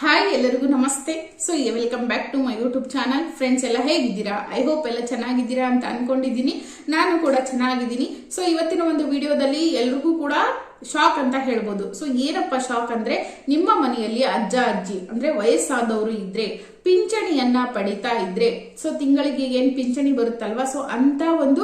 Hi ಎಲ್ಲರಿಗೂ ನಮಸ್ತೆ. So welcome back to my YouTube channel friends ಎಲ್ಲ ಹೇಗಿದ್ದೀರಾ? ಐ ಹೋಪ್ ಎಲ್ಲ ಚೆನ್ನಾಗಿದ್ದೀರಾ ಅಂತ ಅನ್ಕೊಂಡಿದ್ದೀನಿ. ನಾನು ಕೂಡ ಚೆನ್ನಾಗಿದ್ದೀನಿ. ಸೊ ಇವತ್ತಿನ ಒಂದು ವಿಡಿಯೋದಲ್ಲಿ ಎಲ್ರಿಗೂ ಕೂಡ ಶಾಕ್ ಅಂತ ಹೇಳ್ಬೋದು. ಸೊ ಏನಪ್ಪ ಶಾಕ್ ಅಂದ್ರೆ, ನಿಮ್ಮ ಮನೆಯಲ್ಲಿ ಅಜ್ಜ, ಅಜ್ಜಿ, ಅಂದ್ರೆ ವಯಸ್ಸಾದವರು ಇದ್ರೆ, ಪಿಂಚಣಿಯನ್ನ ಪಡಿತಾ ಇದ್ರೆ ಸೊ ತಿಂಗಳಿಗೆ ಏನ್ ಪಿಂಚಣಿ ಬರುತ್ತಲ್ವಾ? ಸೊ ಅಂತ ಒಂದು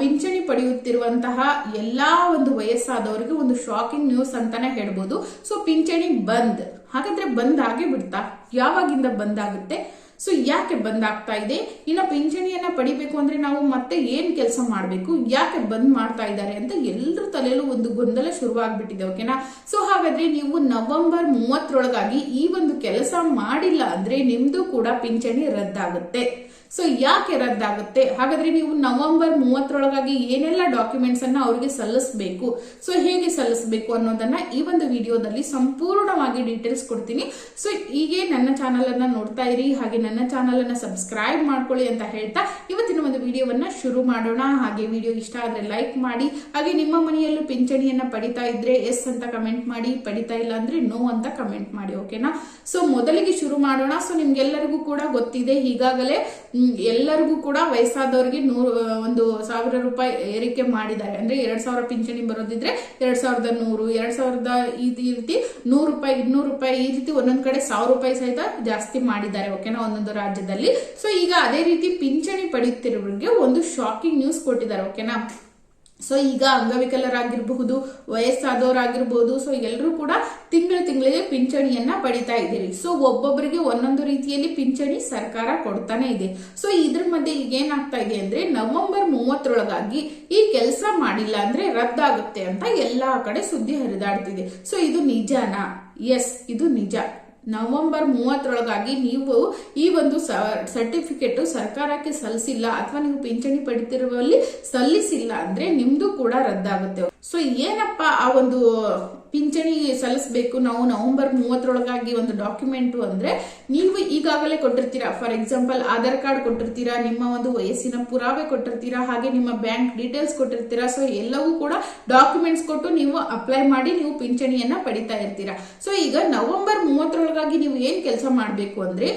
ಪಿಂಚಣಿ ಪಡೆಯುತ್ತಿರುವಂತಹ ಎಲ್ಲಾ ಒಂದು ವಯಸ್ಸಾದವರಿಗೆ ಒಂದು ಶಾಕಿಂಗ್ ನ್ಯೂಸ್ ಅಂತಾನೆ ಹೇಳ್ಬೋದು. ಸೊ ಪಿಂಚಣಿ ಬಂದ್. ಹಾಗಾದ್ರೆ ಬಂದ್ ಆಗೇ ಬಿಡ್ತಾ? ಯಾವಾಗಿಂದ ಬಂದ್ ಆಗುತ್ತೆ? ಸೊ ಯಾಕೆ ಬಂದ್ ಆಗ್ತಾ ಇದೆ? ಇನ್ನು ಪಿಂಚಣಿಯನ್ನ ಪಡಿಬೇಕು ಅಂದ್ರೆ ನಾವು ಮತ್ತೆ ಏನ್ ಕೆಲಸ ಮಾಡಬೇಕು? ಯಾಕೆ ಬಂದ್ ಮಾಡ್ತಾ ಇದ್ದಾರೆ ಅಂತ ಎಲ್ಲರ ತಲೆಯಲ್ಲೂ ಒಂದು ಗೊಂದಲ ಶುರುವಾಗ್ಬಿಟ್ಟಿದೆ, ಓಕೆನಾ? ಸೊ ಹಾಗಾದ್ರೆ ನೀವು ನವೆಂಬರ್ ಮೂವತ್ತರೊಳಗಾಗಿ ಈ ಒಂದು ಕೆಲಸ ಮಾಡಿಲ್ಲ ಅಂದ್ರೆ ನಿಮ್ದು ಕೂಡ ಪಿಂಚಣಿ ರದ್ದಾಗುತ್ತೆ. ಸೊ ಯಾಕೆ ರದ್ದಾಗುತ್ತೆ? ಹಾಗಾದ್ರೆ ನೀವು ನವೆಂಬರ್ ಮೂವತ್ತರೊಳಗಾಗಿ ಏನೆಲ್ಲ ಡಾಕ್ಯುಮೆಂಟ್ಸ್ ಅನ್ನ ಅವರಿಗೆ ಸಲ್ಲಿಸಬೇಕು? ಸೊ ಹೇಗೆ ಸಲ್ಲಿಸಬೇಕು ಅನ್ನೋದನ್ನ ಈ ಒಂದು ವಿಡಿಯೋದಲ್ಲಿ ಸಂಪೂರ್ಣವಾಗಿ ಡೀಟೇಲ್ಸ್ ಕೊಡ್ತೀನಿ. ಸೊ ಹೀಗೆ ನನ್ನ ಚಾನಲ್ ಅನ್ನ ನೋಡ್ತಾ ಇರಿ, ಹಾಗೆ ನನ್ನ ಚಾನಲ್ ಅನ್ನ ಸಬ್ಸ್ಕ್ರೈಬ್ ಮಾಡ್ಕೊಳ್ಳಿ ಅಂತ ಹೇಳ್ತಾ ಇವತ್ತಿನ ಒಂದು ವಿಡಿಯೋವನ್ನ ಶುರು ಮಾಡೋಣ. ಹಾಗೆ ವಿಡಿಯೋ ಇಷ್ಟ ಆದ್ರೆ ಲೈಕ್ ಮಾಡಿ, ಹಾಗೆ ನಿಮ್ಮ ಮನೆಯಲ್ಲೂ ಪಿಂಚಣಿಯನ್ನ ಪಡಿತಾ ಇದ್ರೆ ಎಸ್ ಅಂತ ಕಮೆಂಟ್ ಮಾಡಿ, ಪಡಿತಾ ಇಲ್ಲ ಅಂದ್ರೆ ನೋ ಅಂತ ಕಮೆಂಟ್ ಮಾಡಿ ಓಕೆನಾ ಸೊ ಮೊದಲಿಗೆ ಶುರು ಮಾಡೋಣ. ಸೊ ನಿಮ್ಗೆಲ್ಲರಿಗೂ ಕೂಡ ಗೊತ್ತಿದೆ ಈಗಾಗಲೇ ಎಲ್ಲರಿಗೂ ಕೂಡ ವಯಸ್ಸಾದವ್ರಿಗೆ ನೂರು ಒಂದು ಸಾವಿರ ರೂಪಾಯಿ ಏರಿಕೆ ಮಾಡಿದ್ದಾರೆ. ಅಂದ್ರೆ ಎರಡ್ ಸಾವಿರ ಪಿಂಚಣಿ ಬರೋದಿದ್ರೆ ಎರಡ್ ಸಾವಿರದ ನೂರು, ಎರಡ್ ಸಾವಿರದ ಈ ರೀತಿ ನೂರು ರೂಪಾಯಿ, ಇನ್ನೂರು ರೂಪಾಯಿ ಈ ರೀತಿ ಒಂದೊಂದ್ ಕಡೆ ಸಾವಿರ ರೂಪಾಯಿ ಸಹಿತ ಜಾಸ್ತಿ ಮಾಡಿದ್ದಾರೆ ಓಕೆನಾ ಒಂದೊಂದು ರಾಜ್ಯದಲ್ಲಿ. ಸೊ ಈಗ ಅದೇ ರೀತಿ ಪಿಂಚಣಿ ಪಡೆಯುತ್ತಿರುವವರಿಗೆ ಒಂದು ಶಾಕಿಂಗ್ ನ್ಯೂಸ್ ಕೊಟ್ಟಿದ್ದಾರೆ ಓಕೆನಾ ಸೊ ಈಗ ಅಂಗವಿಕಲರಾಗಿರಬಹುದು ವಯಸ್ಸಾದವರಾಗಿರ್ಬೋದು ಸೊ ಎಲ್ಲರೂ ಕೂಡ ತಿಂಗಳು ತಿಂಗಳಿಗೆ ಪಿಂಚಣಿಯನ್ನ ಪಡಿತಾ ಇದ್ದೀರಿ. ಸೊ ಒಬ್ಬೊಬ್ಬರಿಗೆ ಒಂದೊಂದು ರೀತಿಯಲ್ಲಿ ಪಿಂಚಣಿ ಸರ್ಕಾರ ಕೊಡ್ತಾನೆ ಇದೆ. ಸೊ ಇದ್ರ ಮಧ್ಯೆ ಈಗ ಏನಾಗ್ತಾ ಇದೆ ಅಂದ್ರೆ, ನವೆಂಬರ್ ಮೂವತ್ತರೊಳಗಾಗಿ ಈ ಕೆಲಸ ಮಾಡಿಲ್ಲ ಅಂದ್ರೆ ರದ್ದಾಗುತ್ತೆ ಅಂತ ಎಲ್ಲಾ ಕಡೆ ಸುದ್ದಿ ಹರಿದಾಡ್ತಿದೆ. ಸೊ ಇದು ನಿಜನಾ? ಎಸ್ ಇದು ನಿಜ. ನವೆಂಬರ್ ಮೂವತ್ತರೊಳಗಾಗಿ ನೀವು ಈ ಒಂದು ಸರ್ಟಿಫಿಕೇಟ್ ಸರ್ಕಾರಕ್ಕೆ ಸಲ್ಲಿಸಿಲ್ಲ ಅಥವಾ ನೀವು ಪಿಂಚಣಿ ಪಡಿತಿರುವಲ್ಲಿ ಸಲ್ಲಿಸಿಲ್ಲ ಅಂದ್ರೆ ನಿಮ್ದು ಕೂಡ ರದ್ದಾಗುತ್ತೆ. ಸೊ ಏನಪ್ಪಾ ಆ ಒಂದು ಪಿಂಚಣಿ ಸಲ್ಲಿಸಬೇಕು. ನಾವು ನವೆಂಬರ್ ಮೂವತ್ತರೊಳಗಾಗಿ ಒಂದು ಡಾಕ್ಯುಮೆಂಟು ಅಂದರೆ ನೀವು ಈಗಾಗಲೇ ಕೊಟ್ಟಿರ್ತೀರಾ. ಫಾರ್ ಎಕ್ಸಾಂಪಲ್ ಆಧಾರ್ ಕಾರ್ಡ್ ಕೊಟ್ಟಿರ್ತೀರಾ, ನಿಮ್ಮ ಒಂದು ವಯಸ್ಸಿನ ಪುರಾವೆ ಕೊಟ್ಟಿರ್ತೀರಾ, ಹಾಗೆ ನಿಮ್ಮ ಬ್ಯಾಂಕ್ ಡೀಟೇಲ್ಸ್ ಕೊಟ್ಟಿರ್ತೀರಾ. ಸೊ ಎಲ್ಲವೂ ಕೂಡ ಡಾಕ್ಯುಮೆಂಟ್ಸ್ ಕೊಟ್ಟು ನೀವು ಅಪ್ಲೈ ಮಾಡಿ ನೀವು ಪಿಂಚಣಿಯನ್ನ ಪಡಿತಾ ಇರ್ತೀರಾ. ಸೊ ಈಗ ನವೆಂಬರ್ ಮೂವತ್ತರೊಳಗಾಗಿ ನೀವು ಏನು ಕೆಲಸ ಮಾಡಬೇಕು ಅಂದ್ರೆ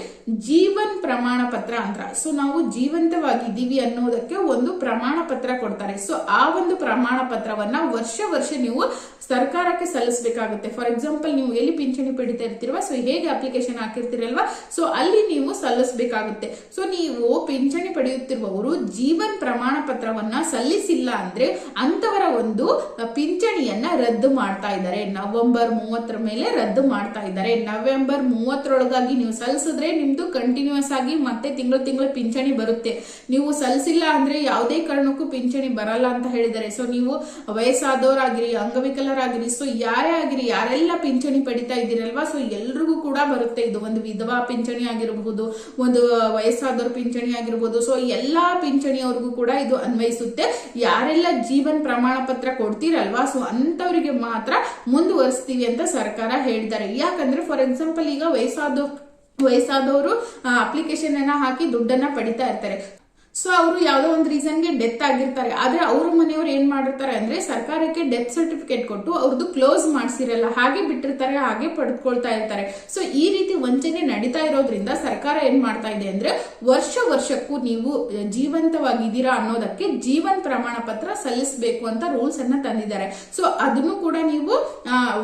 ಜೀವನ್ ಪ್ರಮಾಣ ಪತ್ರ ಅಂತ ಸೊ ನಾವು ಜೀವಂತವಾಗಿದ್ದೀವಿ ಅನ್ನೋದಕ್ಕೆ ಒಂದು ಪ್ರಮಾಣ ಪತ್ರ ಕೊಡ್ತಾರೆ. ಸೊ ಆ ಒಂದು ಪ್ರಮಾಣ ಪತ್ರವನ್ನ ವರ್ಷ ವರ್ಷ ನೀವು ಸರ್ಕಾರಕ್ಕೆ ಸಲ್ಲಿಸಬೇಕಾಗುತ್ತೆ. ಫಾರ್ ಎಕ್ಸಾಂಪಲ್ ನೀವು ಎಲ್ಲಿ ಪಿಂಚಣಿ ಪಡಿತಾ ಇರ್ತೀರಲ್ವಾ? ಸೊ ಹೇಗೆ ಅಪ್ಲಿಕೇಶನ್ ಹಾಕಿರ್ತೀರಲ್ವಾ? ಸೊ ಅಲ್ಲಿ ನೀವು ಸಲ್ಲಿಸಬೇಕಾಗುತ್ತೆ. ಸೊ ನೀವು ಪಿಂಚಣಿ ಪಡೆಯುತ್ತಿರುವವರು ಜೀವನ್ ಪ್ರಮಾಣ ಪತ್ರವನ್ನ ಸಲ್ಲಿಸಿಲ್ಲ ಅಂದ್ರೆ ಅಂತವರ ಒಂದು ಪಿಂಚಣಿಯನ್ನ ರದ್ದು ಮಾಡ್ತಾ ಇದ್ದಾರೆ. ನವೆಂಬರ್ ಮೂವತ್ತರ ಮೇಲೆ ರದ್ದು ಮಾಡ್ತಾ ಇದ್ದಾರೆ. ನವೆಂಬರ್ ಮೂವತ್ತರೊಳಗಾಗಿ ನೀವು ಸಲ್ಲಿಸಿದ್ರೆ ನಿಮ್ದು ಕಂಟಿನ್ಯೂಸ್ ಆಗಿ ಮತ್ತೆ ತಿಂಗಳು ತಿಂಗಳು ಪಿಂಚಣಿ ಬರುತ್ತೆ. ನೀವು ಸಲ್ಲಿಸಿಲ್ಲ ಅಂದ್ರೆ ಯಾವುದೇ ಕಾರಣಕ್ಕೂ ಪಿಂಚಣಿ ಬರಲ್ಲ ಅಂತ ಹೇಳಿದ್ದಾರೆ. ಸೊ ನೀವು ವಯಸ್ಸಾದವರಾಗಿರಿ, ಅಂಗವಿಕಲರಾಗಿರಿ. ಸೊ ಯಾರೇ ಆಗಿರಿ ಯಾರೆಲ್ಲ ಪಿಂಚಣಿ ಪಡಿತಾ ಇದ್ದೀರಲ್ವಾ? ಸೊ ಎಲ್ರಿಗೂ ಕೂಡ ಬರುತ್ತೆ ಇದು. ಒಂದು ವಿಧವಾ ಪಿಂಚಣಿ ಆಗಿರಬಹುದು, ಒಂದು ವಯಸ್ಸಾದವ್ರ ಪಿಂಚಣಿ ಆಗಿರ್ಬೋದು. ಸೊ ಎಲ್ಲಾ ಪಿಂಚಣಿಯವ್ರಿಗೂ ಕೂಡ ಇದು ಅನ್ವಯಿಸುತ್ತೆ. ಯಾರೆಲ್ಲ ಜೀವನ್ ಪ್ರಮಾಣ ಪತ್ರ ಕೊಡ್ತೀರಲ್ವಾ? ಸೊ ಅಂತವರಿಗೆ ಮಾತ್ರ ಮುಂದುವರಿಸ್ತೀವಿ ಅಂತ ಸರ್ಕಾರ ಹೇಳ್ತಾರೆ. ಯಾಕಂದ್ರೆ ಫಾರ್ ಎಕ್ಸಾಂಪಲ್ ಈಗ ವಯಸ್ಸಾದ ವಯಸ್ಸಾದವರು ಅಪ್ಲಿಕೇಶನ್ ಅನ್ನ ಹಾಕಿ ದುಡ್ಡನ್ನ ಪಡಿತಾ ಇರ್ತಾರೆ. ಸೊ ಅವರು ಯಾವುದೋ ಒಂದು ರೀಸನ್ಗೆ ಡೆತ್ ಆಗಿರ್ತಾರೆ. ಆದರೆ ಅವ್ರ ಮನೆಯವ್ರು ಏನು ಮಾಡಿರ್ತಾರೆ ಅಂದರೆ ಸರ್ಕಾರಕ್ಕೆ ಡೆತ್ ಸರ್ಟಿಫಿಕೇಟ್ ಕೊಟ್ಟು ಅವ್ರದ್ದು ಕ್ಲೋಸ್ ಮಾಡಿಸಿರಲ್ಲ. ಹಾಗೆ ಬಿಟ್ಟಿರ್ತಾರೆ, ಹಾಗೆ ಪಡ್ಕೊಳ್ತಾ ಇರ್ತಾರೆ. ಸೊ ಈ ರೀತಿ ವಂಚನೆ ನಡೀತಾ ಇರೋದ್ರಿಂದ ಸರ್ಕಾರ ಏನು ಮಾಡ್ತಾ ಇದೆ ಅಂದರೆ ವರ್ಷ ವರ್ಷಕ್ಕೂ ನೀವು ಜೀವಂತವಾಗಿದ್ದೀರಾ ಅನ್ನೋದಕ್ಕೆ ಜೀವನ್ ಪ್ರಮಾಣ ಪತ್ರ ಸಲ್ಲಿಸಬೇಕು ಅಂತ ರೂಲ್ಸ್ ಅನ್ನ ತಂದಿದ್ದಾರೆ. ಸೊ ಅದನ್ನು ಕೂಡ ನೀವು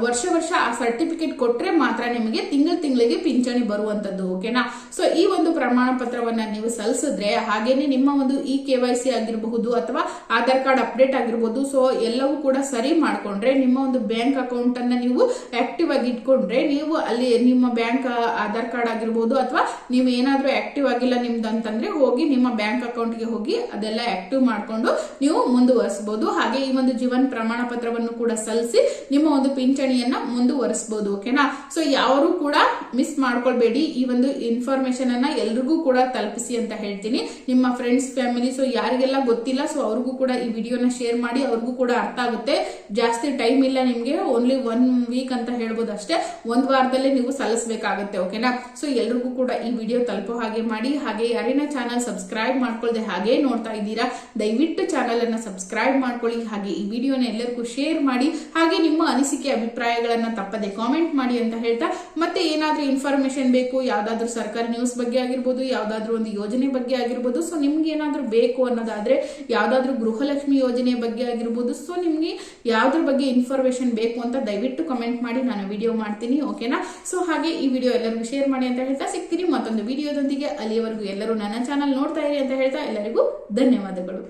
ವರ್ಷ ವರ್ಷ ಆ ಸರ್ಟಿಫಿಕೇಟ್ ಕೊಟ್ಟರೆ ಮಾತ್ರ ನಿಮಗೆ ತಿಂಗಳು ತಿಂಗಳಿಗೆ ಪಿಂಚಣಿ ಬರುವಂತದ್ದು ಓಕೆನಾ ಸೊ ಈ ಒಂದು ಪ್ರಮಾಣ ಪತ್ರವನ್ನ ನೀವು ಸಲ್ಲಿಸಿದ್ರೆ ಹಾಗೇನೆ ನಿಮ್ಮ ಒಂದು ಇ ಕೆ ವೈ ಸಿ ಆಗಿರಬಹುದು ಅಥವಾ ಆಧಾರ್ ಕಾರ್ಡ್ ಅಪ್ಡೇಟ್ ಆಗಿರಬಹುದು ಸೊ ಎಲ್ಲವೂ ಕೂಡ ಸರಿ ಮಾಡ್ಕೊಂಡ್ರೆ, ನಿಮ್ಮ ಒಂದು ಬ್ಯಾಂಕ್ ಅಕೌಂಟ್ ಅನ್ನ ನೀವು ಆಕ್ಟಿವ್ ಆಗಿ ಇಟ್ಕೊಂಡ್ರೆ, ನೀವು ಅಲ್ಲಿ ನಿಮ್ಮ ಬ್ಯಾಂಕ್ ಆಧಾರ್ ಕಾರ್ಡ್ ಆಗಿರ್ಬೋದು ಅಥವಾ ನೀವು ಏನಾದರೂ ಆಕ್ಟಿವ್ ಆಗಿಲ್ಲ ನಿಮ್ದು ಅಂತಂದ್ರೆ ಹೋಗಿ ನಿಮ್ಮ ಬ್ಯಾಂಕ್ ಅಕೌಂಟ್ಗೆ ಹೋಗಿ ಅದೆಲ್ಲ ಆಕ್ಟಿವ್ ಮಾಡ್ಕೊಂಡು ನೀವು ಮುಂದುವರಿಸಬಹುದು ಹಾಗೆ ಈ ಒಂದು ಜೀವನ್ ಪ್ರಮಾಣ ಪತ್ರವನ್ನು ಕೂಡ ಸಲ್ಲಿಸಿ ನಿಮ್ಮ ಒಂದು ಪಿಂಚಣಿಯನ್ನ ಮುಂದುವರಿಸಬಹುದು ಓಕೆನಾ? ಸೊ ಯಾರು ಕೂಡ ಮಿಸ್ ಮಾಡ್ಕೊಳ್ಬೇಡಿ. ಈ ಒಂದು ಇನ್ಫಾರ್ಮೇಶನ್ ಅನ್ನ ಎಲ್ರಿಗೂ ಕೂಡ ತಲುಪಿಸಿ ಅಂತ ಹೇಳ್ತೀನಿ. ನಿಮ್ಮ ಫ್ರೆಂಡ್ಸ್ ಫ್ಯಾಮಿಲಿ ಸೊ ಯಾರಿಗೆಲ್ಲ ಗೊತ್ತಿಲ್ಲ ಸೊ ಅವ್ರಿಗೂ ಕೂಡ ಈ ವಿಡಿಯೋನ ಶೇರ್ ಮಾಡಿ ಅವ್ರಿಗೂ ಕೂಡ ಅರ್ಥ ಆಗುತ್ತೆ. ಜಾಸ್ತಿ ಟೈಮ್ ಇಲ್ಲ ನಿಮಗೆ ಓನ್ಲಿ ಒನ್ ವೀಕ್ ಅಂತ ಹೇಳ್ಬೋದು ಅಷ್ಟೇ. ಒಂದ್ ವಾರದಲ್ಲೇ ನೀವು ಸಲ್ಲಿಸಬೇಕಾಗುತ್ತೆ ಓಕೆನಾ ಸೊ ಎಲ್ರಿಗೂ ಕೂಡ ಈ ವಿಡಿಯೋ ತಲುಪೋ ಹಾಗೆ ಮಾಡಿ, ಹಾಗೆ ಯಾರಿನ ಚಾನಲ್ ಸಬ್ಸ್ಕ್ರೈಬ್ ಮಾಡ್ಕೊಳ್ದೆ ಹಾಗೆ ನೋಡ್ತಾ ಇದ್ದೀರಾ, ದಯವಿಟ್ಟು ಚಾನಲ್ ಅನ್ನ ಸಬ್ಸ್ಕ್ರೈಬ್ ಮಾಡ್ಕೊಳ್ಳಿ, ಹಾಗೆ ಈ ವಿಡಿಯೋನ ಎಲ್ಲರಿಗೂ ಶೇರ್ ಮಾಡಿ, ಹಾಗೆ ನಿಮ್ಮ ಅನಿಸಿಕೆ, ಅಭಿಪ್ರಾಯಗಳನ್ನ ತಪ್ಪದೆ ಕಾಮೆಂಟ್ ಮಾಡಿ ಅಂತ ಹೇಳ್ತಾ, ಮತ್ತೆ ಏನಾದ್ರೂ ಇನ್ಫಾರ್ಮೇಶನ್ ಬೇಕು, ಯಾವ್ದಾದ್ರು ಸರ್ಕಾರಿ ನ್ಯೂಸ್ ಬಗ್ಗೆ ಆಗಿರ್ಬೋದು, ಯಾವ್ದಾದ್ರು ಒಂದು ಯೋಜನೆ ಬಗ್ಗೆ ಆಗಿರ್ಬೋದು ಸೊ ನಿಮ್ಗೆ ಏನಾದರೂ ಬೇಕು ಅನ್ನೋದಾದ್ರೆ ಯಾವ್ದಾದ್ರು ಗೃಹಲಕ್ಷ್ಮಿ ಯೋಜನೆ ಬಗ್ಗೆ ಆಗಿರ್ಬೋದು. ಸೊ ನಿಮ್ಗೆ ಯಾವ್ದ್ರ ಬಗ್ಗೆ ಇನ್ಫಾರ್ಮೇಶನ್ ಬೇಕು ಅಂತ ದಯವಿಟ್ಟು ಕಮೆಂಟ್ ಮಾಡಿ. ನಾನು ವಿಡಿಯೋ ಮಾಡ್ತೀನಿ ಓಕೆನಾ ಸೊ ಹಾಗೆ ಈ ವಿಡಿಯೋ ಎಲ್ಲರಿಗೂ ಶೇರ್ ಮಾಡಿ ಅಂತ ಹೇಳ್ತಾ ಸಿಗ್ತೀನಿ. ಮತ್ತೊಂದು ವಿಡಿಯೋದೊಂದಿಗೆ ಅಲ್ಲಿಯವರೆಗೂ ಎಲ್ಲರೂ ನನ್ನ ಚಾನಲ್ ನೋಡ್ತಾ ಇರಿ ಅಂತ ಹೇಳ್ತಾ ಎಲ್ಲರಿಗೂ ಧನ್ಯವಾದಗಳು.